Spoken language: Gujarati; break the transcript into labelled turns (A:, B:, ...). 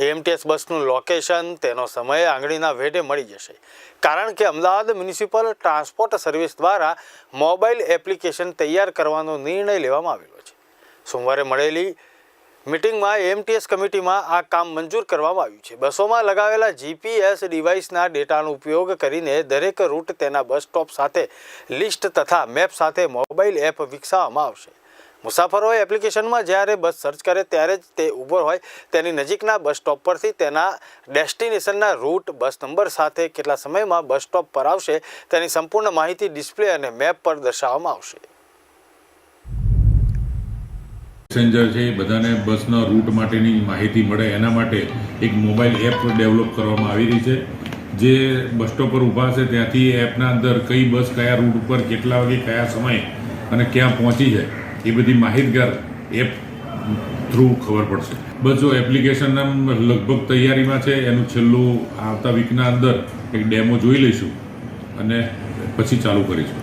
A: એએમટીએસ બસનું લોકેશન, તેનો સમય આંગળીના વેઢે મળી જશે. કારણ કે અમદાવાદ મ્યુનિસિપલ ટ્રાન્સપોર્ટ સર્વિસ દ્વારા મોબાઈલ એપ્લિકેશન તૈયાર કરવાનો નિર્ણય લેવામાં આવેલો છે. સોમવારે મળેલી મિટિંગમાં એમટીએસ કમિટીમાં આ કામ મંજૂર કરવામાં આવ્યું છે. બસોમાં લગાવેલા જીપીએસ ડિવાઇસના ડેટાનો ઉપયોગ કરીને દરેક રૂટ તેના બસ સ્ટોપ સાથે, લિસ્ટ તથા મેપ સાથે મોબાઈલ એપ વિકસાવવામાં આવશે. મુસાફરોએ એપ્લિકેશનમાં જ્યારે બસ સર્ચ કરે ત્યારે જ તે ઊભો હોય તેની નજીકના બસ સ્ટોપ પરથી તેના ડેસ્ટિનેશનના રૂટ, બસ નંબર સાથે કેટલા સમયમાં બસ સ્ટોપ પર આવશે તેની સંપૂર્ણ માહિતી ડિસ્પ્લે અને મેપ પર દર્શાવવામાં આવશે.
B: પેસેન્જર છે બધાને બસના રૂટ માટેની માહિતી મળે. એના માટે એક મોબાઈલ એપ ડેવલપ કરવામાં આવી રહી છે. જે બસ સ્ટોપ પર ઊભા છે ત્યાંથી એપના અંદર કઈ બસ કયા રૂટ ઉપર, કેટલા વાગે, કયા સમય અને ક્યાં પહોંચી છે એ બધી માહિતગાર એપ થ્રુ ખબર પડશે. બસ જો એપ્લિકેશન લગભગ તૈયારીમાં છે, એનું છેલ્લું આવતા વીકના અંદર એક ડેમો જોઈ લઈશું અને પછી ચાલુ કરીશું.